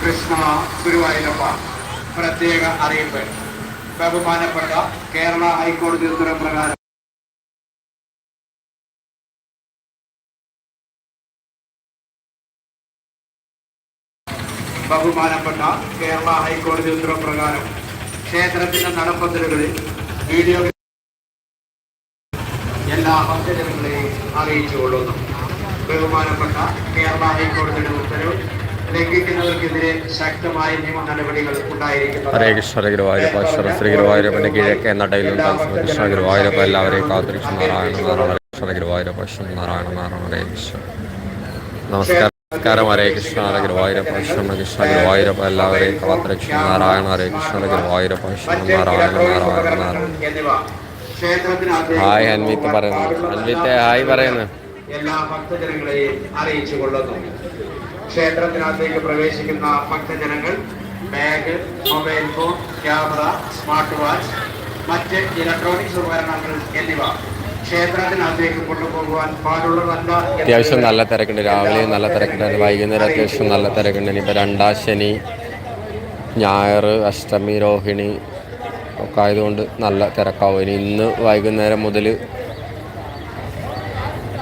കൃഷ്ണ ഗുരുവായൂരപ്പ പ്രത്യേക അറിയിപ്പ്. ബഹുമാനപ്പെട്ട കേരള ഹൈക്കോടതി ഉത്തരപ്രകാരം ബഹുമാനപ്പെട്ട കേരള ഹൈക്കോടതി ഉത്തരപ്രകാരം ക്ഷേത്രത്തിന്റെ നടപ്പന്തലുകളിൽ വീഡിയോ എല്ലാ ഭക്തജനങ്ങളെയും അറിയിച്ചുകൊള്ളുന്നു. ബഹുമാനപ്പെട്ട കേരള ഹൈക്കോടതിയുടെ ഉത്തരവ് ലംഘിക്കുന്നവർക്കെതിരെ ശക്തമായ നിയമ നടപടികൾ ഉണ്ടായിരിക്കുന്നത്. ഹരേ കൃഷ്ണ ഗുരുവായൂരപ്പ ശ്രീ ശ്രീ ഗുരുവായൂരപ്പന്റെ കിഴക്കേ നടയിലും തത്സമ കൃഷ്ണ ഗുരുവായൂരപ്പ എല്ലാവരെയും കാത്തിരിച്ചു നാരായണ നാരായണ കൃഷ്ണ ഗുരുവായൂരപ്പ ശ്രീ നാരായണ നാരായണ ഹരേ കൃഷ്ണ. നമസ്കാരം നമസ്കാരം. ഹരേ കൃഷ്ണ ഹരേ ഗുരുവായൂരപ്പ ശ്രീ കൃഷ്ണ ഗുരുവായൂരപ്പ എല്ലാവരെയും കാത്തിരക്ഷ നാരായണ ഹരേ കൃഷ്ണ ഹരേ ഗുരുവായൂരപ്പ ശ്രീ മറ്റ് നാരായണ ഇലക്ട്രോണിക് നാരായണ ഉപകരണങ്ങൾ നാരായണ ഹായ് അൻവിത്ത് പറയുന്നു. അൻവിത്തെ ഹായ് പറയുന്നു. എല്ലാ ഭക്തജനങ്ങളെയും അറിയിച്ചു കൊള്ളുന്നു. ക്ഷേത്രത്തിനകത്തേക്ക് പ്രവേശിക്കുന്ന ഭക്തജനങ്ങൾ bag mobile phone camera smart watch മറ്റ് ഇലക്ട്രോണിക്സ് ഉപകരണങ്ങൾ എന്നിവ അത്യാവശ്യം നല്ല തിരക്കുണ്ട്. രാവിലെ നല്ല തിരക്കുണ്ടായിരുന്നു വൈകുന്നേരം അത്യാവശ്യം നല്ല തിരക്കുണ്ട്. ഇനിയിപ്പോൾ രണ്ടാം ശനി ഞായർ അഷ്ടമി രോഹിണി ഒക്കെ ആയതുകൊണ്ട് നല്ല തിരക്കാവും. ഇനി ഇന്ന് വൈകുന്നേരം മുതൽ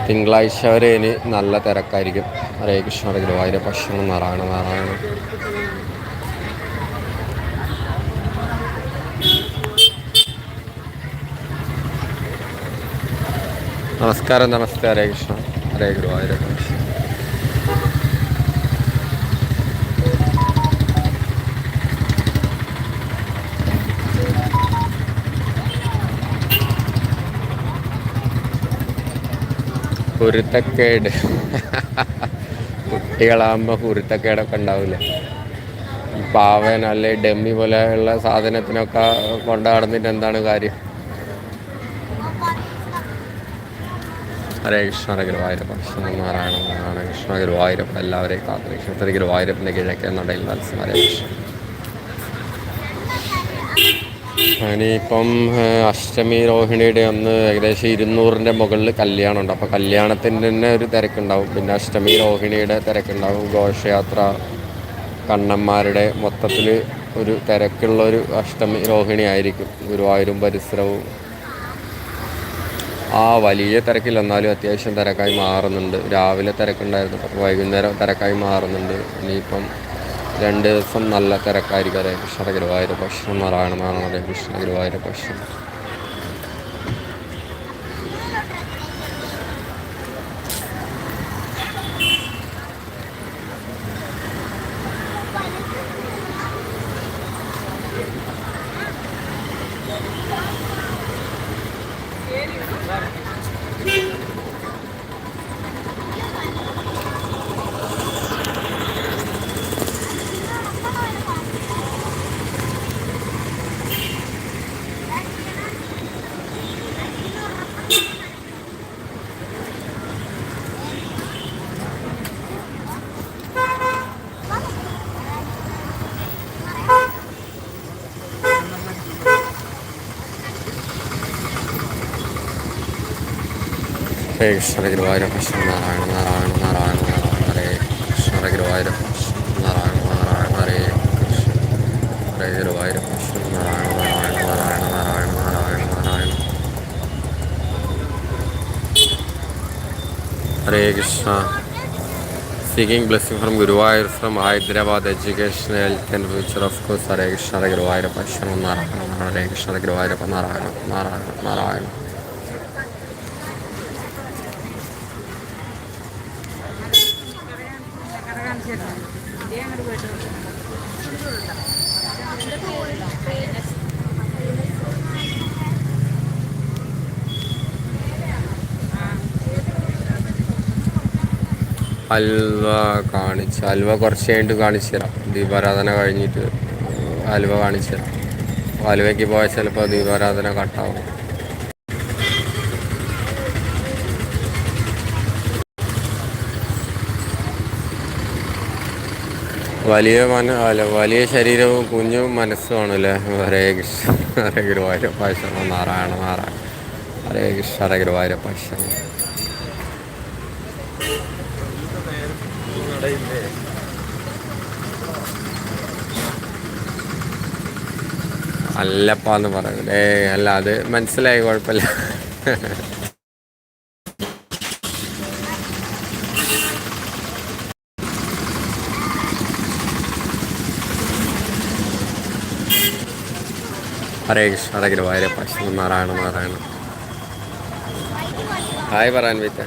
തിങ്കളാഴ്ച വരെ ഇനി നല്ല തിരക്കായിരിക്കും. ഹരേ കൃഷ്ണ ഹരേ ഗുരുവായൂര ഭക്ഷണം നാരായണ നാരായണ. നമസ്കാരം നമസ്തേ. ഹരേ കൃഷ്ണ ഹരേ ഗുരുവായൂര ഭക്ഷണം കുരുത്തക്കേട്. കുട്ടികളാകുമ്പോൾ കുരുത്തക്കേടൊക്കെ ഉണ്ടാവില്ലേ പാവൻ അല്ലെ ഡമ്മി പോലെയുള്ള സാധനത്തിനൊക്കെ കൊണ്ട് നടന്നിട്ട് എന്താണ് കാര്യം? ഹരേ കൃഷ്ണ ഗുരുവായൂരപ്പ. കൃഷ്ണ നാരായണ കൃഷ്ണ ഗുരുവായൂരപ്പ. എല്ലാവരെയും കാത്തു ശ്രീ ഗുരുവായൂരപ്പന്റെ കിഴക്കേ നടയിൽ മത്സ്യം ഹരേ കൃഷ്ണ. ഇനിയിപ്പം അഷ്ടമി രോഹിണിയുടെ അന്ന് ഏകദേശം ഇരുന്നൂറിന്റെ മുകളിൽ കല്യാണമുണ്ട്. അപ്പോൾ കല്യാണത്തിന്റെ തന്നെ ഒരു തിരക്കുണ്ടാവും. പിന്നെ അഷ്ടമി രോഹിണിയുടെ തിരക്കുണ്ടാവും. ഘോഷയാത്ര കണ്ണന്മാരുടെ മൊത്തത്തിൽ ഒരു തിരക്കുള്ള ഒരു അഷ്ടമി രോഹിണി ആയിരിക്കും. ഗുരുവായൂരും പരിസരവും. ആ വലിയ തിരക്കില്ല എന്നാലും അത്യാവശ്യം തിരക്കായി മാറുന്നുണ്ട്. രാവിലെ തിരക്കുണ്ടായിരുന്നു. വൈകുന്നേരം തിരക്കായി മാറുന്നുണ്ട്. ഇനിയിപ്പം രണ്ട് ദിവസം നല്ല തിരക്കായിരിക്കും അതേ കൃഷ്ണ ഗുരുവായൂർ ഭക്ഷണം നാരായണനാണ് ഹരേ കൃഷ്ണ ഗുരുവായൂർ ഭക്ഷണം ഹരേ കൃഷ്ണ ഗുരുവായൂർ ഭക്ഷണം നാരായണ നാരായണ നാരായണ നാരായണ ഹരേ കൃഷ്ണ ഗുരുവായൂർ ഭക്ഷണം നാരായണ നാരായണ ഹരേ കൃഷ്ണ ഹരേ ഗുരുവായൂർ ഭക്ഷണം Narayana Narayana Narayana Narayana Narayana Narayana Hare Krishna Seeking blessing from Guruvayur from Hyderabad, education, health and future of course. Hare Krishna, Hare Guruvayur, Pashanam Narayana, Hare Krishna, Hare Guruvayur, Narayana, halwa കാണിച്ച് അൽവ കുറച്ച് കഴിഞ്ഞിട്ട് കാണിച്ചു തരാം. ദീപാരാധന കഴിഞ്ഞിട്ട് അൽവ കാണിച്ചു തരാം. ഹൽവയ്ക്ക് പോയാൽ ചിലപ്പോൾ ദീപാരാധന കട്ടാവും വലിയ മന അല്ല വലിയ ശരീരവും കുഞ്ഞും മനസ്സുമാണ് അല്ലേ ഹരേ കൃഷ്ണ ഹരേ ഗുരുവായൂരപ്പ ശർമ്മ നാരായണ നാരായണ. ഹരേ കൃഷ്ണ ഹരേ ഗുരുവായൂരപ്പ ശർമ്മ അല്ലപ്പാന്ന് പറയുന്നത് ഏ അല്ല അത് മനസ്സിലായി കുഴപ്പമില്ല. ഹരേ കൃഷ്ണ ഹരേ കൃഷ്ണ ഹരേ കൃഷ്ണ നാരായണ. നാരായണ ഹായ് പറയാൻ വിത്ത.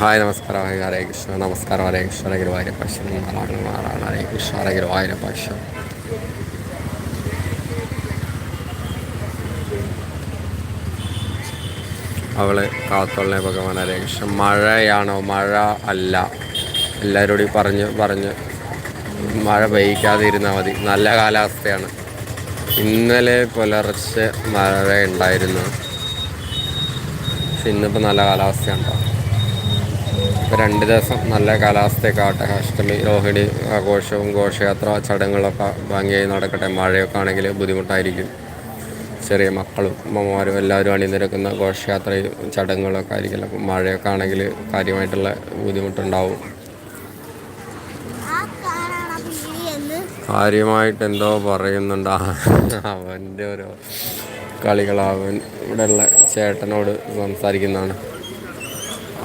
ഹായ് നമസ്കാരം. ഹായ് ഹരേ കൃഷ്ണ. നമസ്കാരം ഹരേ കൃഷ്ണ ഹരേ ഗുരുവായൂര ശ്രീ നാരായണ നാരായണ ഹരേ കൃഷ്ണ ഹരേ ഗുരുവായൂര ശ്രീ അവൾ കാത്തുള്ള ഭഗവാൻ ഹരേ കൃഷ്ണ. മഴയാണോ? മഴ അല്ല. എല്ലാവരോടും പറഞ്ഞ് പറഞ്ഞ് മഴ പെയ്യിക്കാതെ ഇരുന്നാൽ മതി. നല്ല കാലാവസ്ഥയാണ്. ഇന്നലെ പുലർച്ചെ മഴ ഉണ്ടായിരുന്നു. പക്ഷെ ഇന്നിപ്പോൾ നല്ല കാലാവസ്ഥയാണ് ഇപ്പോൾ രണ്ട് ദിവസം നല്ല കാലാവസ്ഥയൊക്കെ ആവട്ടെ. അഷ്ടമി രോഹിണി ആഘോഷവും ഘോഷയാത്ര ചടങ്ങുകളൊക്കെ ഭംഗിയായി നടക്കട്ടെ. മഴയൊക്കെ ആണെങ്കിൽ ബുദ്ധിമുട്ടായിരിക്കും. ചെറിയ മക്കളും അമ്മമാരും എല്ലാവരും അണിനിരക്കുന്ന ഘോഷയാത്രയും ചടങ്ങുകളൊക്കെ ആയിരിക്കില്ല അപ്പം മഴയൊക്കെ ആണെങ്കിൽ കാര്യമായിട്ടുള്ള ബുദ്ധിമുട്ടുണ്ടാവും ആ കാറാണ് പീലി എന്ന് കാര്യമായിട്ട് എന്തോ പറയുന്നുണ്ട് അവന്റെ ഓരോ കളികൾ അവൻ ഇവിടെയുള്ള ചേട്ടനോട് സംസാരിക്കുന്നതാണ്.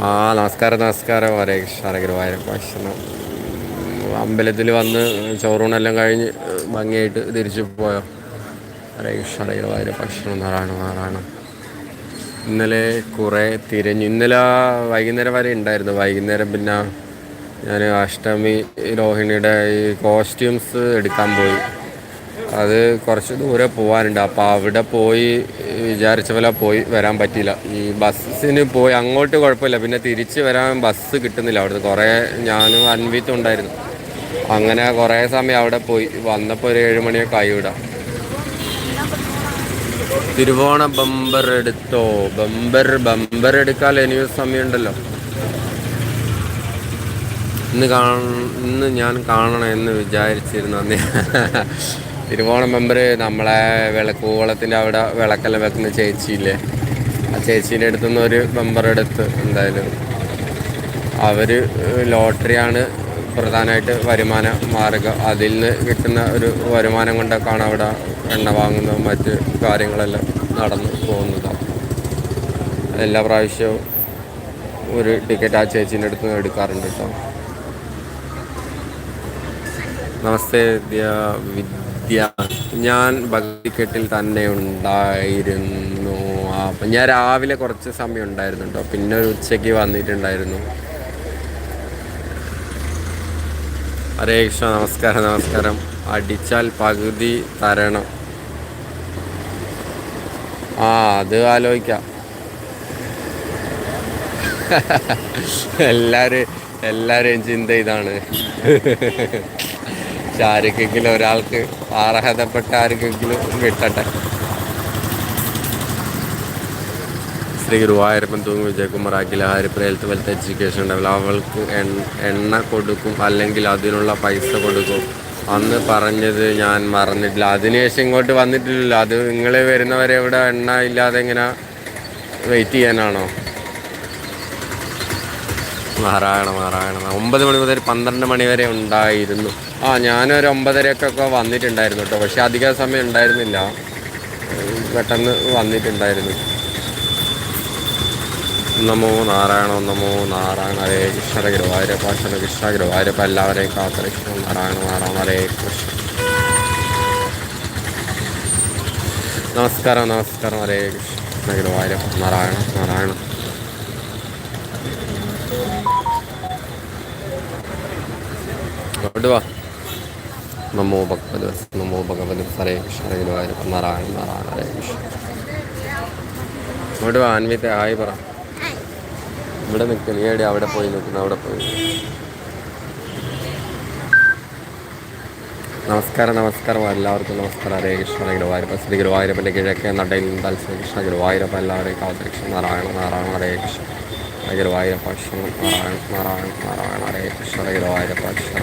ആ നമസ്കാരം നമസ്കാരം. ഹരേ ഗുരുവായൂരപ്പ ഭക്ഷണം. അമ്പലത്തിൽ വന്ന് ചോറൂണെല്ലാം കഴിഞ്ഞ് ഭംഗിയായിട്ട് തിരിച്ചു പോയോ? ഹരേ കൃഷ്ണ ഹരേ ഗുരുവായൂരപ്പ ഭക്ഷണം നാരായണ നാരായണം ഇന്നലെ കുറേ തിരഞ്ഞു ഇന്നലെ വൈകുന്നേരം വരെ ഉണ്ടായിരുന്നു. വൈകുന്നേരം പിന്നെ ഞാൻ അഷ്ടമി രോഹിണിയുടെ ഈ കോസ്റ്റ്യൂംസ് എടുക്കാൻ പോയി. അത് കുറച്ച് ദൂരെ പോകാനുണ്ട് അപ്പോൾ അവിടെ പോയി വിചാരിച്ച പോലെ പോയി വരാൻ പറ്റിയില്ല. ഈ ബസ്സിന് പോയി അങ്ങോട്ട് കുഴപ്പമില്ല. പിന്നെ തിരിച്ച് വരാൻ ബസ് കിട്ടുന്നില്ല. അവിടുന്ന് കുറേ ഞാനും അൻവിത്തും ഉണ്ടായിരുന്നു. അങ്ങനെ കുറേ സമയം അവിടെ പോയി. വന്നപ്പോൾ ഒരു ഏഴ് മണിയൊക്കെ ആയി വിടാം തിരുവോണ ബമ്പർ എടുത്തോ? ബമ്പർ ബമ്പർ എടുക്കാൻ ഇനിയും സമയമുണ്ടല്ലോ. ഇന്ന് കാണ ഇന്ന് ഞാൻ കാണണം എന്ന് വിചാരിച്ചിരുന്നു അന്ന്. തിരുവോണ മെമ്പർ നമ്മളെ വിളക്കൂവളത്തിന്റെ അവിടെ വിളക്കെല്ലാം വെക്കുന്ന ചേച്ചിയില്ലേ? ആ ചേച്ചീന്റെ അടുത്തുനിന്ന് ഒരു മെമ്പർ എടുത്ത് എന്തായാലും അവർ ലോട്ടറിയാണ് പ്രധാനമായിട്ട് വരുമാന മാർഗം അതിൽ നിന്ന് കിട്ടുന്ന ഒരു വരുമാനം കൊണ്ടൊക്കെയാണ് അവിടെ എണ്ണ വാങ്ങുന്നതും മറ്റ് കാര്യങ്ങളെല്ലാം നടന്നു പോകുന്നതാണ് എല്ലാ പ്രാവശ്യവും ഒരു ടിക്കറ്റ് ആ ചേച്ചീന്റെ അടുത്ത് നിന്ന് എടുക്കാറുണ്ട് കേട്ടോ. നമസ്തേ വിദ്യ വിദ്യ. ഞാൻ ഭക്തിക്കെട്ടിൽ തന്നെ ഉണ്ടായിരുന്നു. അപ്പം ഞാൻ രാവിലെ കുറച്ച് സമയം ഉണ്ടായിരുന്നു കേട്ടോ പിന്നെ ഒരു ഉച്ചയ്ക്ക് വന്നിട്ടുണ്ടായിരുന്നു. ഹരേ കൃഷ്ണ നമസ്കാരം നമസ്കാരം. അടിച്ചാൽ പകുതി തരണം. ആ അത് ആലോചിക്കാം. എല്ലാവരും എല്ലാവരെയും ചിന്ത ഇതാണ്. പക്ഷെ ആർക്കെങ്കിലും ഒരാൾക്ക് അർഹതപ്പെട്ട ആർക്കെങ്കിലും കിട്ടട്ടെ. ശ്രീ ഗുരുവായൂരപ്പൻ തൂങ്ങി Vijayakumar Akhila Haripra health wealth education ഉണ്ടാവില്ല അവൾക്ക് എണ്ണ കൊടുക്കും അല്ലെങ്കിൽ അതിനുള്ള പൈസ കൊടുക്കും. അന്ന് പറഞ്ഞത് ഞാൻ മറന്നിട്ടില്ല. അതിനുശേഷം ഇങ്ങോട്ട് വന്നിട്ടില്ലല്ലോ. അത് നിങ്ങൾ വരുന്നവരെ ഇവിടെ എണ്ണ ഇല്ലാതെ ഇങ്ങനെ വെയിറ്റ് ചെയ്യാനാണോ? നാരായണ നാരായണ. ഒമ്പത് മണി മുതൽ പന്ത്രണ്ട് മണി വരെ ഉണ്ടായിരുന്നു. ആ ഞാനൊരു ഒമ്പതരക്കൊക്കെ വന്നിട്ടുണ്ടായിരുന്നു കേട്ടോ പക്ഷെ അധിക സമയം ഉണ്ടായിരുന്നില്ല. പെട്ടെന്ന് വന്നിട്ടുണ്ടായിരുന്നു. നമോ നാരായണ നമോ നാരായണ ഹരേ കൃഷ്ണ ഗുരുവായൂരപ്പ കൃഷ്ണ കൃഷ്ണ ഗുരുവായൂരപ്പ എല്ലാവരെയും കാത്തരക്ഷണ നാരായണ നാരായണ ഹരേ കൃഷ്ണ. നമസ്കാരം നമസ്കാരം ഹരേ കൃഷ്ണ ഗുരുവായൂരപ്പ നാരായണ നാരായണ. അങ്ങോട്ട് വാ. നമോ ഭഗവത് നമോ ഭഗവത് ഹരേ കൃഷ്ണ ഹരേ ഗുരുവായൂരപ്പ നാരായണ നാരായണ ഹരേ കൃഷ്ണ. ഇവിടെ ആൻവിത്തെ ആയി പറ. ഇവിടെ നിൽക്കുക നീ എവിടെ? അവിടെ പോയി നിൽക്കുന്നു അവിടെ പോയി നമസ്കാരം നമസ്കാരം എല്ലാവർക്കും നമസ്കാരം. ഹരേ കൃഷ്ണ ഹരേ ഗുരുവായൂരപ്പ ശ്രീ ഗുരുവായൂരപ്പന്റെ കിഴക്കേ നടയിൽ നിന്നാൽ ശ്രീ കൃഷ്ണ ഗുരുവായൂരപ്പ എല്ലാവരെയും അവതരിക്ഷ നാരായണ നാരായണ ഹരേ കൃഷ്ണ. ഗുരുവായൂരപ്പ അക്ഷരം നാരായണ നാരായണ നാരായണ ഹരേ കൃഷ്ണ ഗുരുവായൂരപ്പ കൃഷ്ണ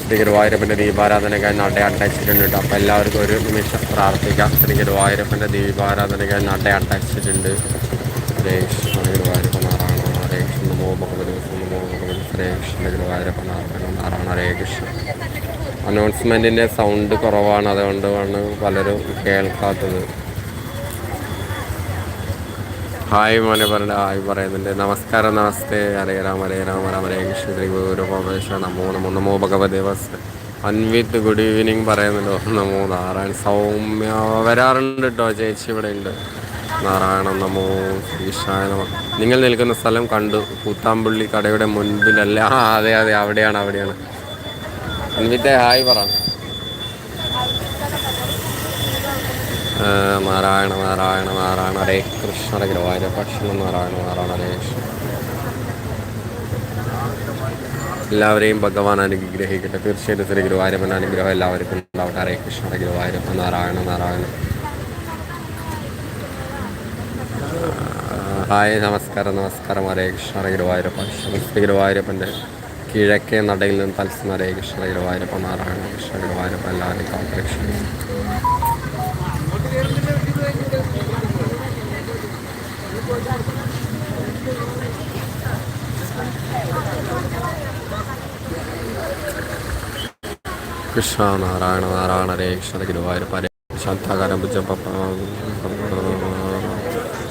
ശ്രീ ഗുരുവായൂരപ്പന്റെ ദീപാരാധനയ്ക്കായി നട അടച്ചിട്ടുണ്ട് കേട്ടോ അപ്പോൾ എല്ലാവർക്കും ഒരു നിമിഷം പ്രാർത്ഥിക്കാം. ശ്രീ ഗുരുവായൂരപ്പന്റെ ദീപാരാധനയ്ക്കായി നട അടച്ചിട്ടുണ്ട് ഹരേ കൃഷ്ണ ഗുരുവായൂരപ്പ നാരായണ കൃഷ്ണ. നമോ ഭഗവതി നമോ ഭഗവതി ഹരേ കൃഷ്ണ. ഗുരുവായൂരപ്പ നാരായണ നാരായണ ഹരേ കൃഷ്ണൻ അനൗൺസ്മെന്റിന്റെ സൗണ്ട് കുറവാണ്. അതുകൊണ്ടാണ് പലരും കേൾക്കാത്തത്. ഹായ് മോനെ പറഞ്ഞ ഹായ് പറയുന്നുണ്ട്. നമസ്കാരം നമസ്തേ. ഹരേ രാമ ഹരേ രാമ രാമ ഹരേ കൃഷ്ണ ശ്രീ ഗുരു നമോ നമോ നമോ ഭഗവതേ വസ് അൻവിത്ത് ഗുഡ് ഈവനിങ് പറയുന്നുണ്ടോ. നമോ നാരായണ സൗമ്യ വരാറുണ്ട് കേട്ടോ ചേച്ചി ഇവിടെ ഉണ്ട്. നാരായണ നമോ ശ്രീഷായ നമോ. നിങ്ങൾ നിൽക്കുന്ന സ്ഥലം കണ്ടു. കൂത്താമ്പള്ളി കടയുടെ മുൻപിലല്ല. അതെ അതെ അവിടെയാണ് അവിടെയാണ്. അൻവിത്തെ ഹായ് പറ ആ, നാരായണ നാരായണ നാരായണ ഹരേ കൃഷ്ണ ഗുരുവായൂര ഭക്ഷണം നാരായണ നാരായണ ഹരേ എല്ലാവരെയും ഭഗവാൻ അനുഗ്രഹിക്കട്ടെ. തീർച്ചയായിട്ടും ശ്രീ ഗുരുവായൂരപ്പൻ അനുഗ്രഹം എല്ലാവർക്കും ഉണ്ടാവട്ടെ. ഹരേ കൃഷ്ണ ഹരേ ഗുരുവായൂരപ്പൻ നാരായണ നാരായണ. ഹായ് നമസ്കാരം നമസ്കാരം. ഹരേ കൃഷ്ണ ഹരേ ഗുരുവായൂരപ്പ. ശ്രീ ഗുരുവായൂരപ്പന്റെ കിഴക്കേ നടയിൽ നിന്ന് തത്സം ഹരേ കൃഷ്ണ ഗുരുവായൂരപ്പ നാരായണ കൃഷ്ണ ഗുരുവായൂരപ്പ എല്ലാവരെയും കാത്തുരക്ഷിക്കുന്നു കൃഷ്ണ നാരായണ നാരായണ ഹരേ കൃഷ്ണ ഗുരുവായൂരപ്പ ഹരേ ശാന്താകാരം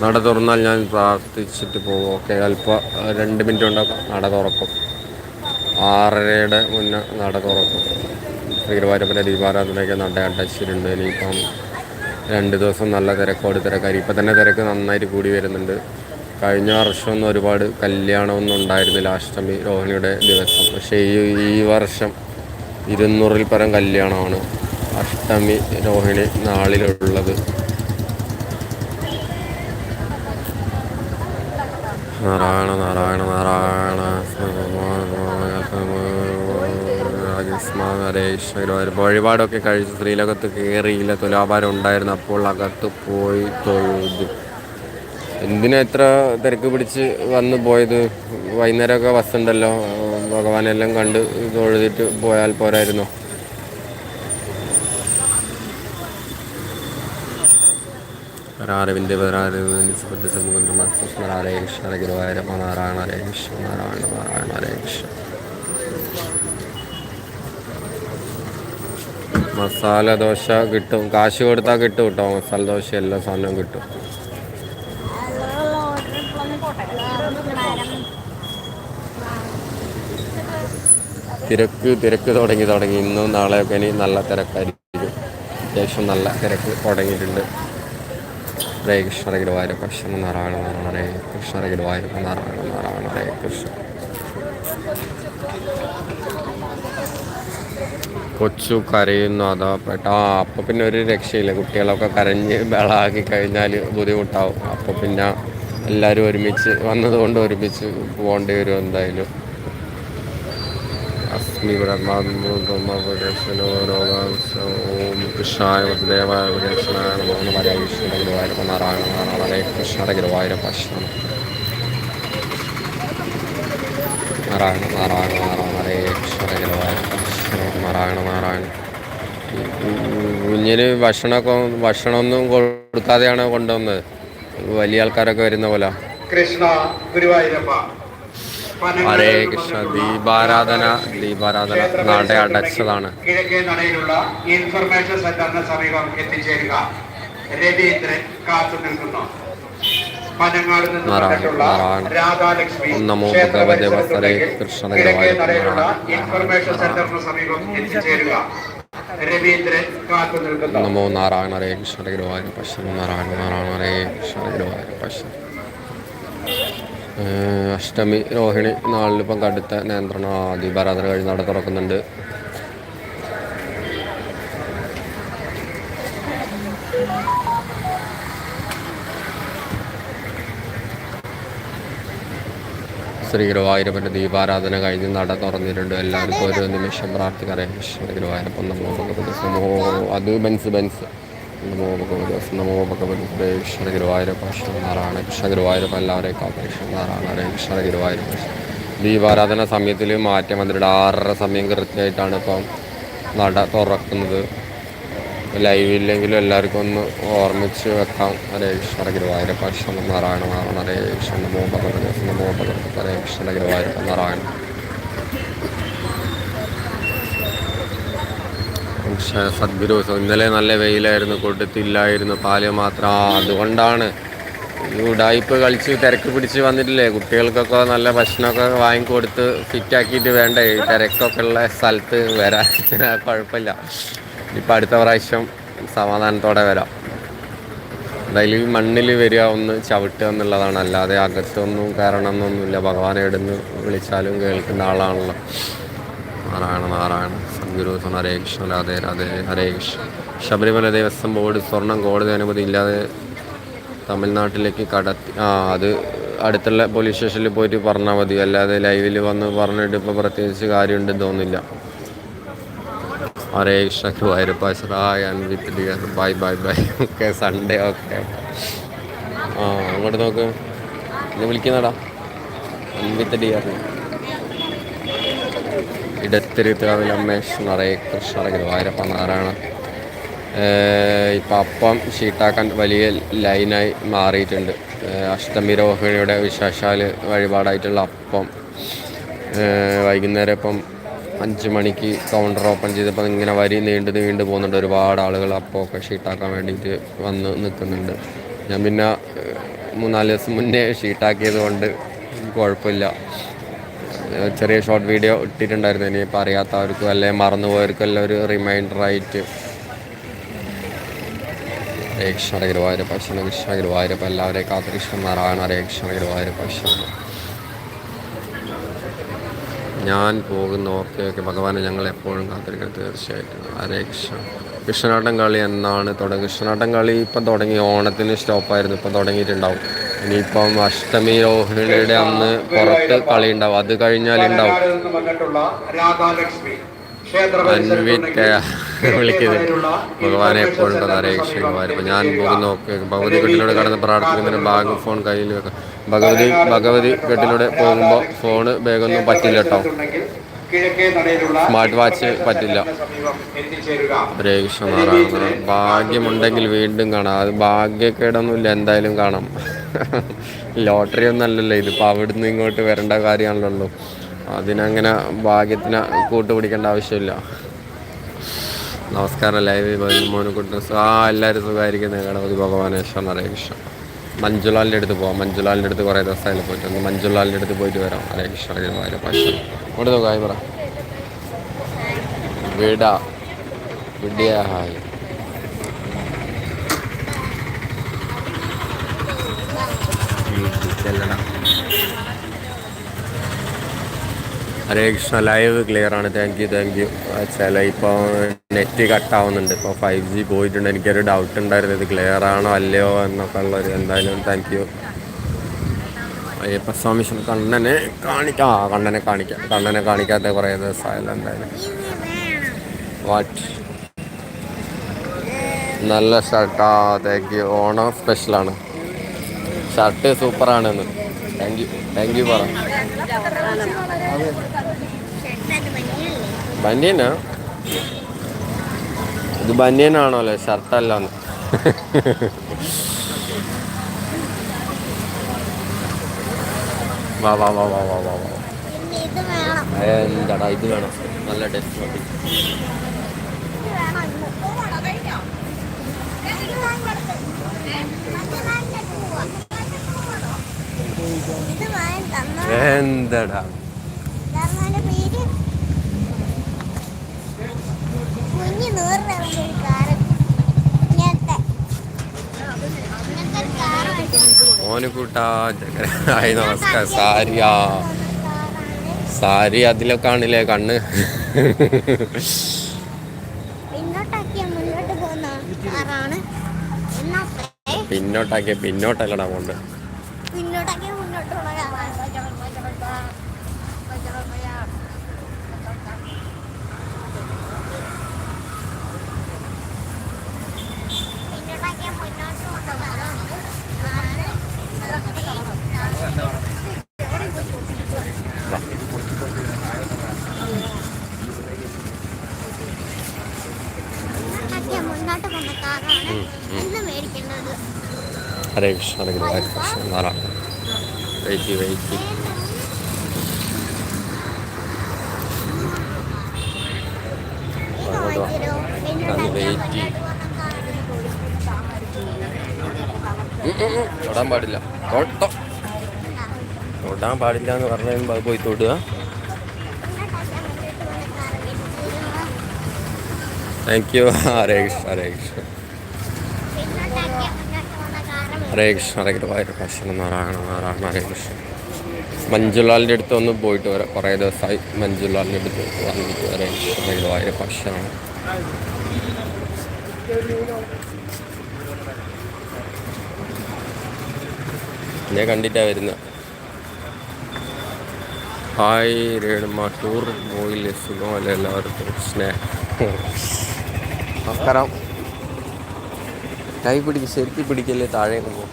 നട തുറന്നാൽ ഞാൻ പ്രാർത്ഥിച്ചിട്ട് പോകും ഓക്കെ അല്പം രണ്ട് മിനിറ്റ് കൊണ്ട് നട തുറക്കും. ആറരയുടെ മുന്നേ നട തുറക്കും. ഗുരുവായൂരപ്പന്റെ ദീപാരാധനയ്ക്ക് നട അടച്ചിട്ടുണ്ട്. ഇനിയിപ്പം രണ്ട് ദിവസം നല്ല തിരക്കോട് തിരക്കാരി ഇപ്പം തന്നെ തിരക്ക് നന്നായിട്ട് കൂടി വരുന്നുണ്ട്. കഴിഞ്ഞ വർഷമൊന്നും ഒരുപാട് കല്യാണമൊന്നും ഉണ്ടായിരുന്നില്ല. അഷ്ടമി രോഹിണിയുടെ ദിവസം. പക്ഷേ ഈ ഈ വർഷം ഇരുന്നൂറിൽ പരം കല്യാണമാണ്. അഷ്ടമി രോഹിണി നാളിലുള്ളത്. നാരായണ നാരായണ നാരായണ വഴിപാടൊക്കെ കഴിച്ച് സ്ത്രീലോകത്ത് കയറിയില്ല തുലാഭാരം ഉണ്ടായിരുന്നു. അപ്പോൾ അകത്ത് പോയി തൊഴുതു. എന്തിനാ എത്ര തിരക്ക് പിടിച്ച് വന്ന് പോയത്? വൈകുന്നേരമൊക്കെ വസ്തുണ്ടല്ലോ ഭഗവാനെല്ലാം കണ്ട് തൊഴുതിട്ട് പോയാൽ പോരായിരുന്നോ. ഹരേ കൃഷ്ണ മസാല ദോശ കിട്ടും. കാശ് കൊടുത്താൽ കിട്ടും കേട്ടോ മസാല ദോശ എല്ലാ സാധനവും കിട്ടും. തിരക്ക് തിരക്ക് തുടങ്ങി തുടങ്ങി. ഇന്നും നാളെയൊക്കെ ഇനി നല്ല തിരക്കായിരിക്കും. അത്യാവശ്യം നല്ല തിരക്ക് തുടങ്ങിയിട്ടുണ്ട്. ഹരേ കൃഷ്ണ ഗുരുവായൂരപ്പ കൃഷ്ണ നാരായണ നാരായണ ഹരേ കൃഷ്ണ ഗുരുവായൂരപ്പ നാരായണ നാരായണ ഹരേ കൃഷ്ണ. കൊച്ചു കരയുന്നു അതാ പെട്ടാ. അപ്പോൾ പിന്നെ ഒരു രക്ഷയില്ല. കുട്ടികളൊക്കെ കരഞ്ഞ് ബഹളാക്കി കഴിഞ്ഞാൽ ബുദ്ധിമുട്ടാവും. അപ്പോൾ പിന്നെ എല്ലാവരും ഒരുമിച്ച് വന്നതുകൊണ്ട് ഒരുമിച്ച് പോകേണ്ടി വരും എന്തായാലും. കുഞ്ഞിന് ഭക്ഷണമൊക്കെ ഭക്ഷണമൊന്നും കൊടുക്കാതെയാണ് കൊണ്ടുവന്നത് വലിയ ആൾക്കാരൊക്കെ വരുന്ന പോലെ കൃഷ്ണ ഗുരുവായൂരപ്പ. ഹരേ കൃഷ്ണ. ദീപാരാധന ദീപാരാധന. നട അടച്ചതാണ്. കിഴക്കേ നടയിലുള്ള ഇൻഫർമേഷൻ സെന്ററിന് സമീപം എത്തിച്ചേരുക. രവീന്ദ്രൻ കാത്തു നിൽക്കുന്നു. നമോ ഭഗവതേ കൃഷ്ണ ഇൻഫർമേഷൻ. സെന്ററിന് സമീപം എത്തിച്ചേരുക. നമോ നാരായണ ഹരേ കൃഷ്ണ ഗുരുവായൂർ പശ്ചിമ നാരായണ നാരായണ ഹരേ കൃഷ്ണ ഗുരുവായൂർ പശ്ചിമ അഷ്ടമി രോഹിണി നാളിലിപ്പം കടുത്ത നിയന്ത്രണ ദീപാരാധന കഴിഞ്ഞ് നട തുറക്കുന്നുണ്ട്. ശ്രീ ഗുരുവായൂരപ്പന്റെ ദീപാരാധന കഴിഞ്ഞ് നട തുറന്നിട്ടുണ്ട്. എല്ലാവർക്കും ഒരു നിമിഷം പ്രാർത്ഥിക്കാറേ ശ്രീ ഗുരുവായൂരപ്പൻ നമ്മൾ അത് ബെൻസ് ബെൻസ്. നമോ ഭഗവതി നമോ ഭഗവതി ഹരേ കൃഷ്ണ ഗുരുവായൂരപ്പ കൃഷ്ണ നാരായണ കൃഷ്ണ ഗുരുവായൂരപ്പ എല്ലാവരെയും കാത്ത കൃഷ്ണ നാരായണ ഹരേ കൃഷ്ണ ഗുരുവായൂരപ്പ ദീപാരാധന സമയത്തിൽ മാറ്റം വന്നിട്ട് ആറര സമയം കൃത്യമായിട്ടാണ് ഇപ്പം നട തുറക്കുന്നത് ലൈവില്ലെങ്കിലും എല്ലാവർക്കും ഒന്ന് ഓർമ്മിച്ച് വെക്കാം ഹരേ കൃഷ്ണ ഗുരുവായൂരപ്പ കൃഷ്ണ നാരായണ നാരായണ ഹരേ കൃഷ്ണ നമോ ഭഗവതി നമോ ഭഗവതി ഹരേ കൃഷ്ണ ഗുരുവായൂരപ്പ നാരായണ സദ്ഗുരു ഇന്നലെ നല്ല വെയിലായിരുന്നു കൊടുത്തില്ലായിരുന്നു പാൽ മാത്രം. അതുകൊണ്ടാണ് ഈ ഉടായ്പ് കളിച്ച് തിരക്ക് പിടിച്ച് വന്നിട്ടില്ലേ? കുട്ടികൾക്കൊക്കെ നല്ല ഭക്ഷണമൊക്കെ വാങ്ങിക്കൊടുത്ത് ഫിറ്റാക്കിയിട്ട് വേണ്ടേ? തിരക്കൊക്കെ ഉള്ള സ്ഥലത്ത് വരാൻ കുഴപ്പമില്ല. ഇപ്പം അടുത്ത പ്രാവശ്യം സമാധാനത്തോടെ വരാം. എന്തായാലും ഈ മണ്ണിൽ വരിക ഒന്ന് ചവിട്ടുക എന്നുള്ളതാണ്. അല്ലാതെ അകത്തൊന്നും കയറണം എന്നൊന്നുമില്ല ഭഗവാനെ എവിടുന്ന് വിളിച്ചാലും കേൾക്കുന്ന ആളാണല്ലോ. നാരായണ നാരായണ. സദ്ഗുരു ഹരേ കൃഷ്ണ രാധേ രാധേ ഹരേ കൃഷ്ണ. ശബരിമല ദേവസ്വം ബോർഡ് സ്വർണം കോടതി അനുമതി ഇല്ലാതെ തമിഴ്നാട്ടിലേക്ക് കടത്തി ആ അത് അടുത്തുള്ള പോലീസ് സ്റ്റേഷനിൽ പോയിട്ട് പറഞ്ഞാൽ മതി. അല്ലാതെ ലൈവിൽ വന്ന് പറഞ്ഞിട്ട് ഇപ്പോൾ പ്രത്യേകിച്ച് കാര്യമുണ്ടെന്ന് തോന്നുന്നില്ല. Hare Krishna Guruvayurappa ശ്രായ bye bye bye. Okay Sunday okay ആ അങ്ങോട്ട് നോക്ക്. എന്നെ വിളിക്കുന്നടാ വിത്ത് ഡിയർ ഇടത്തിരുത്താവിൽ അമ്മേഷ് നിറയെ കൃഷ്ണ ഗുരുവായൂരപ്പ നാരായണ ഇപ്പം അപ്പം ഷീട്ടാക്കാൻ വലിയ ലൈനായി മാറിയിട്ടുണ്ട്. അഷ്ടമി രോഹിണിയുടെ വിശേഷാൽ വഴിപാടായിട്ടുള്ള അപ്പം. വൈകുന്നേരം ഇപ്പം അഞ്ച് മണിക്ക് കൗണ്ടർ ഓപ്പൺ ചെയ്തപ്പോൾ ഇങ്ങനെ വരി നീണ്ടു നീണ്ടു പോകുന്നുണ്ട്. ഒരുപാട് ആളുകൾ അപ്പമൊക്കെ ഷീട്ടാക്കാൻ വേണ്ടിയിട്ട് വന്ന് നിൽക്കുന്നുണ്ട്. ഞാൻ പിന്നെ മൂന്നാൽ ദിവസം മുന്നേ ഷീട്ടാക്കിയത് കൊണ്ട് കുഴപ്പമില്ല. ചെറിയ ഷോർട്ട് വീഡിയോ ഇട്ടിട്ടുണ്ടായിരുന്നു. ഇനിയിപ്പോൾ അറിയാത്തവർക്കും അല്ലെങ്കിൽ മറന്നുപോയവർക്കും എല്ലാം ഒരു റിമൈൻഡറായിട്ട് ഹരേ കൃഷ്ണ ഗുരുവായൂരപ്പ കൃഷ്ണ കൃഷ്ണ ഗുരുവായൂരപ്പ എല്ലാവരെയും കാത്തുകൃഷ്ണ നാരായണ ഹരേ കൃഷ്ണ ഗുരുവായൂരപ്പ കൃഷ്ണ ഞാൻ പോകുന്ന ഓക്കെ ഓക്കെ ഭഗവാനെ ഞങ്ങൾ എപ്പോഴും കാത്തിരിക്കണം തീർച്ചയായിട്ടും. ഹരേ കൃഷ്ണ കൃഷ്ണനാട്ടം കളി എന്നാണ് തുടങ്ങി. കൃഷ്ണനാട്ടം കളി ഇപ്പം തുടങ്ങി. ഓണത്തിന് സ്റ്റോപ്പായിരുന്നു ഇപ്പം തുടങ്ങിയിട്ടുണ്ടാവും. ഇനിയിപ്പം അഷ്ടമി രോഹിണിയുടെ അന്ന് പുറത്ത് കളി ഉണ്ടാവും അത് കഴിഞ്ഞാൽ ഉണ്ടാവും ഭഗവാനെ എപ്പോഴും കൃഷ്ണ ഞാൻ ഓക്കെ ഭഗവതി കെട്ടിലൂടെ കടന്ന് പ്രാർത്ഥിക്കുന്നതിന് ബാഗ് ഫോൺ കയ്യിൽ വെക്കാം. ഭഗവതി ഭഗവതി കെട്ടിലൂടെ പോകുമ്പോൾ ഫോണ് വേഗമൊന്നും പറ്റില്ല കേട്ടോ. സ്മാർട്ട് വാച്ച് പറ്റില്ല. ഹരേ ഭാഗ്യമുണ്ടെങ്കിൽ വീണ്ടും കാണാം. അത് ഭാഗ്യക്കേടൊന്നുമില്ല. എന്തായാലും കാണാം. ലോട്ടറി ഒന്നും അല്ലല്ലോ. ഇതിപ്പോൾ അവിടുന്ന് ഇങ്ങോട്ട് വരേണ്ട കാര്യമാണല്ലോ. അതിനങ്ങനെ ഭാഗ്യത്തിന് കൂട്ടുപിടിക്കേണ്ട ആവശ്യമില്ല. നമസ്കാരം ലൈവ് മോനുകുട്ടൻ ആ എല്ലാവരും സുഖമായിരിക്കുന്നത് ഗണപതി ഹരേ കൃഷ്ണ. മഞ്ജുലാലിന്റെ അടുത്ത് പോവാം. മഞ്ജുലാലിന്റെ അടുത്ത് കുറേ ദിവസമായില്ല പോയിട്ട്. ഒന്ന് മഞ്ജുലാലിന്റെ അടുത്ത് പോയിട്ട് വരാം. ഹരേ കൃഷ്ണ പക്ഷെ പക്ഷേ ഇവിടെ നോക്കാം പറ. വിടാ. വിടിയ ഹായ്. ചെല്ലണം. ഹരേ കൃഷ്ണ ലൈവ് ക്ലിയർ ആണ്. താങ്ക് യു താങ്ക് യു ചില ഇപ്പോൾ നെറ്റ് കട്ടാവുന്നുണ്ട് ഇപ്പോൾ ഫൈവ് ജി പോയിട്ടുണ്ട്. എനിക്കൊരു ഡൗട്ട് ഉണ്ടായിരുന്നു. ഇത് ക്ലിയർ ആണോ അല്ലയോ എന്നൊക്കെ ഉള്ളൊരു എന്തായാലും താങ്ക് യു അയ്യപ്പ സ്വാമി കണ്ണനെ കാണിക്കാം ആ കണ്ണനെ കാണിക്കാം കണ്ണനെ കാണിക്കാത്ത കുറേ ദിവസമായല്ലോ എന്തായാലും. വാട്ട് നല്ല ഷർട്ടാ താങ്ക് യു ഓണം സ്പെഷ്യലാണ് ഷർട്ട് സൂപ്പറാണെന്ന്. താങ്ക് യു താങ്ക് യു പറ. ബനിയനാ? ഇത് ബനിയനാണോ അല്ലേ? ഷർട്ടല്ലാന്ന്. വാ വാ വാ വാ വാ വാ വാ. എന്താടാ ഇത് വേണം. നല്ല ടേസ്റ്റ് മതി ഇത് വേണം ഇന്ന്. ഇത് വാങ്ങിക്കൊടുക്ക്. മറ്റന്നാളിന്റെ പൂവാ. ഇത് വാങ്ങി തന്നോ എന്താടാ ധർമ്മന്റെ പേര് കുഞ്ഞ് നൂറിറങ്ങിയ ഒരു കാറ് ഇങ്ങനത്തെ ഇങ്ങനത്തെ ഒരു കാറ് വാങ്ങിച്ചു മോനുകൂട്ടാ ഹായ് നമസ്കാരം. സാരിയാ. സാരി അതിലൊക്കെ കാണില്ലേ കണ്ണ്? പിന്നോട്ടാക്കിയ പിന്നോട്ടല്ലടാ കൊണ്ട് ഹരേ ഗുരുവായൂർ കൃഷ്ണ നാരായണ വെയിറ്റ് വെയിറ്റ് അത് വെയിറ്റ് തൊടാൻ പാടില്ല തൊടാൻ പാടില്ല എന്ന് പറഞ്ഞു അത് പോയി തൊടുക. Thank you Hare Krishna Hare Krishna. ഹരേ കൃഷ്ണ ഹരേ ഗുരുവായൂർ കൃഷ്ണ നാരായണ നാരായണ ഹരേ കൃഷ്ണ മഞ്ജുലാലിന്റെ അടുത്ത് ഒന്ന് പോയിട്ട് വരാം. കുറേ ദിവസമായി മഞ്ജുലാലിന്റെ അടുത്ത് വന്നിട്ട് ഹരേ കൃഷ്ണ ഹരേ ഗുരുവായൂർ കൃഷ്ണ എന്നെ കണ്ടിട്ടാണ് വരുന്നത് ഹായ് രേണുമ ടൂർ പോയില്ലേ? സുഖമല്ല എല്ലാവർക്കും? സ്നേഹം നമസ്കാരം. കൈ പിടിക്ക് ശരിക്കും പിടിക്കല്ലേ താഴെ പോ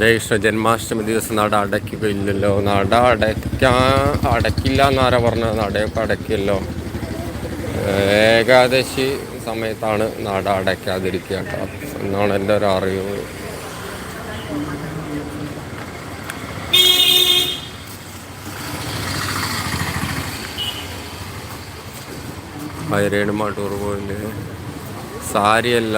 ഹരേ കൃഷ്ണ ജന്മാഷ്ടമി ദിവസം നട അടയ്ക്കുകയില്ലല്ലോ നട അടയ്ക്കാ അടയ്ക്കില്ല എന്നാരാ പറഞ്ഞത്? നടയൊക്കെ അടയ്ക്കില്ലല്ലോ ഏകാദശി സമയത്താണ് നട അടയ്ക്കാതിരിക്കുക കേട്ടോ. എന്നാണ് എന്റെ ഒരു അറിവ്. ഹൈരേണുമ ടൂർ പോയില്ലേ സാരിയല്ല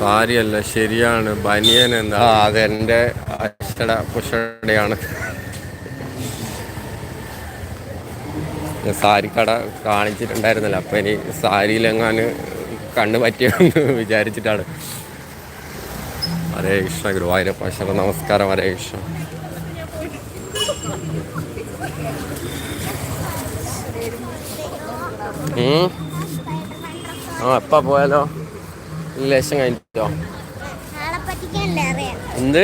സാരിയല്ല ശരിയാണ്. ബനിയൻ എന്താ? അതെന്റെ അച്ഛട പുഷടയാണ് സാരിക്കട കാണിച്ചിട്ടുണ്ടായിരുന്നല്ലോ. അപ്പം ഇനി സാരിയിലെങ്ങാന് കണ്ണ് പറ്റിയെന്ന് വിചാരിച്ചിട്ടാണ്. ഹരേ കൃഷ്ണ ഗുരുവായൂരപ്പ ശര നമസ്കാരം ഹരേ കൃഷ്ണ. ആ എപ്പാ പോയാലോ? ലേശം കഴിഞ്ഞിട്ടോ എന്ത്?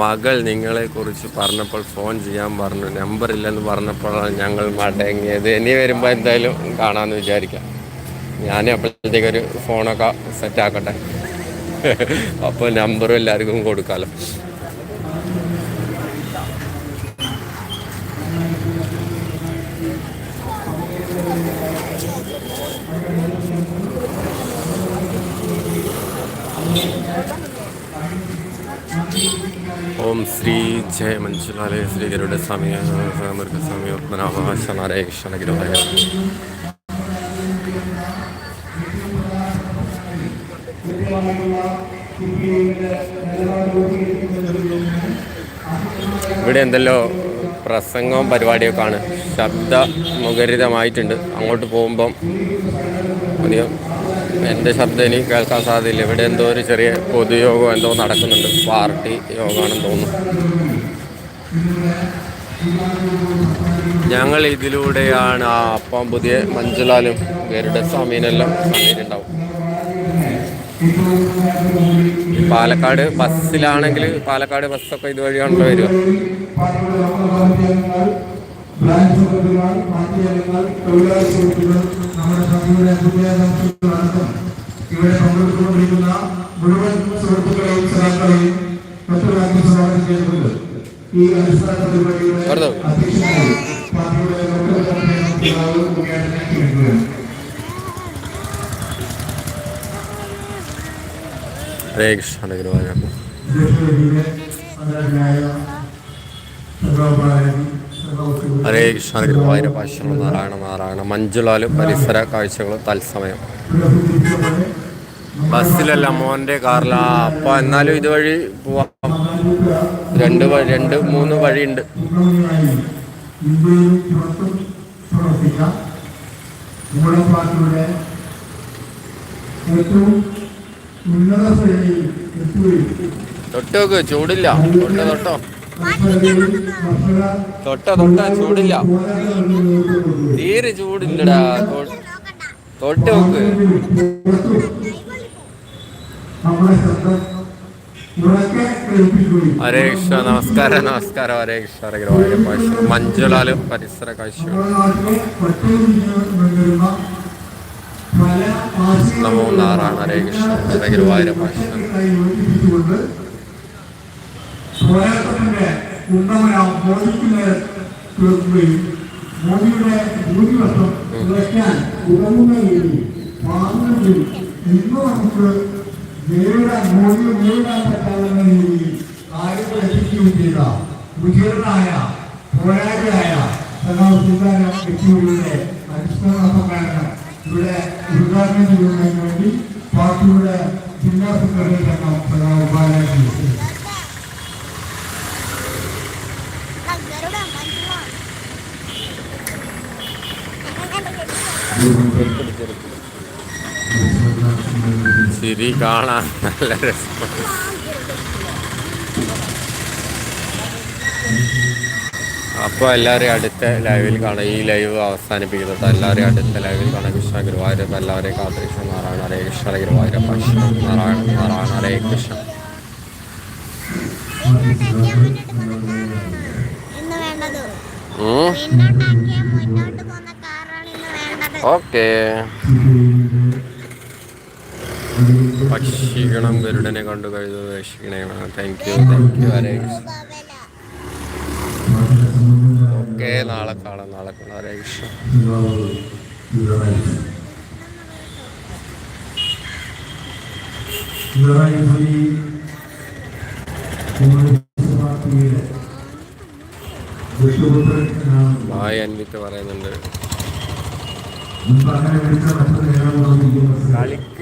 മകൾ നിങ്ങളെ കുറിച്ച് പറഞ്ഞപ്പോൾ ഫോൺ ചെയ്യാൻ പറഞ്ഞു. നമ്പർ ഇല്ലെന്ന് പറഞ്ഞപ്പോഴാണ് ഞങ്ങൾ മടങ്ങിയത്. ഇനി വരുമ്പോൾ എന്തായാലും കാണാമെന്ന് വിചാരിക്കാം. ഞാൻ അപ്പോഴത്തേക്ക് ഒരു ഫോണൊക്കെ സെറ്റ് ആക്കട്ടെ. അപ്പോൾ നമ്പറും എല്ലാവർക്കും കൊടുക്കാമല്ലോ ഓം ശ്രീ ജയ മഞ്ജുലാലയ ശ്രീ ഗരുഡ സ്വാമി മൃഗസ്വാമി പത്മനാഭാഷ നാരായ കൃഷ്ണ ഗുരുവായ ഇവിടെ എന്തല്ലോ പ്രസംഗവും പരിപാടിയൊക്കെ ആണ്. ശബ്ദ മുഖരിതമായിട്ടുണ്ട്. അങ്ങോട്ട് പോകുമ്പം അധികം എന്റെ ശബ്ദം ഇനി കേൾക്കാൻ സാധ്യതയില്ല ഇവിടെ എന്തോ ഒരു ചെറിയ പൊതുയോഗം എന്തോ നടക്കുന്നുണ്ട്. പാർട്ടി യോഗമാണെന്ന് തോന്നുന്നു. ഞങ്ങൾ ഇതിലൂടെയാണ് ആ അപ്പം പുതിയ മഞ്ജുലാലും ഗരുഡ സ്വാമീനെല്ലാം കണ്ടിട്ടുണ്ടാവും. പാലക്കാട് ബസ്സിലാണെങ്കിൽ പാലക്കാട് ബസ്സൊക്കെ ഇതുവഴിയാണല്ലോ വരിക. ബ്രാഞ്ച് സെക്രട്ടറിമാർ പാർട്ടിയംഗങ്ങൾ തൊഴിലാളി സുഹൃത്തുക്കൾ നമ്മുടെ സഭയുടെ പുതിയ ഇവിടെ പങ്കെടുത്തുകൊണ്ടിരിക്കുന്ന മുഴുവൻ സുഹൃത്തുക്കളെയും സഹാക്കളെയും മറ്റൊരാൾക്ക് സ്വാഗതം ചെയ്തുകൊണ്ട് ഈ അനുസ്മരണ പരിപാടിയുടെ അധ്യക്ഷനായി പാർട്ടിയുടെ ലോക്കൽ കമ്മിറ്റി ഹരേ കൃഷ്ണ ഹരേ കൃഷ്ണ ഗുരുവായൂര പാശ്വ നാരായണ നാരായണ മഞ്ജുലാലും പരിസര കാഴ്ചകളും തത്സമയം. ബസ്സിലല്ല മോന്റെ കാറില. അപ്പൊ എന്നാലും ഇതുവഴി പോവാം. രണ്ട് രണ്ട് മൂന്ന് വഴിയുണ്ട്. തൊട്ടോക്ക് ചൂടില്ല. തൊട്ടോ തൊട്ടോ. തൊട്ട തൊട്ട ചൂടില്ല. തീരെ ചൂടില്ലടാ തൊട്ട് നോക്ക്. നമ്മുടെ ശബ്ദം ഉറക്കെ കേൾപ്പിക്കുകയും ഹരേ കൃഷ്ണ നമസ്കാരം നമസ്കാരം. ഹരേ കൃഷ്ണ മഞ്ജുലാൽ പരിസര വരുന്ന നമോ നാരായണ ഹരേ കൃഷ്ണ. ഹരേ യോജിപ്പിച്ചുകൊണ്ട് പോരാട്ടത്തിന്റെ ഉന്നമനം മോദിക്ക് തീർക്കുകയും മോദിയുടെ ഭൂരിപക്ഷം കുറയ്ക്കാൻ ഉതകുന്ന രീതിയിൽ പാർലമെന്റിൽ ഇന്ന് നമുക്ക് നേരിടാൻ മോദിയെ നേരിടാൻ പറ്റാവുന്ന രീതിയിൽ കാര്യങ്ങൾ എത്തിക്കുകയും ചെയ്ത വിജയനായ പോരാളിയായ സഖാവ് സീതാരാം അനുസ്മരണ സമ്മേളനം ഇവിടെ ഉദ്ഘാടനം ചെയ്യുന്നതിന് വേണ്ടി പാർട്ടിയുടെ ജില്ലാ സെക്രട്ടറി സംഘം സഖാവ് ബാലാജി ചിരി കാണാൻ നല്ല രസം അപ്പോൾ എല്ലാവരെയും അടുത്ത ലൈവിൽ കാണാം. ഈ ലൈവ് അവസാനിപ്പിക്കുന്നത് എല്ലാവരെയും അടുത്ത ലൈവിൽ കാണാം. കൃഷ്ണ ഗുരുവായൂരപ്പ എല്ലാവരെയും കാത്തിരിക്കും. നാരായണ ഹരേ കൃഷ്ണ ഗുരുവായൂരപ്പ കൃഷ്ണ നാരായണ നാരായണ ഹരേ കൃഷ്ണ. ഇന്ന് വേണ്ടത് ഓക്കെ. ഭക്ഷിക്കണം ഗരുഡനെ കണ്ടു കഴിഞ്ഞു ഭക്ഷിക്കണേ thank you thank you Hare Krishna okay നാളെ കാണാം നാളെ കാണാം ഹരേ കൃഷ്ണ ബായ് അൻവിത്ത് പറയുന്നുണ്ട്. അങ്ങനെ വിളിച്ച മറ്റൊരു നേരം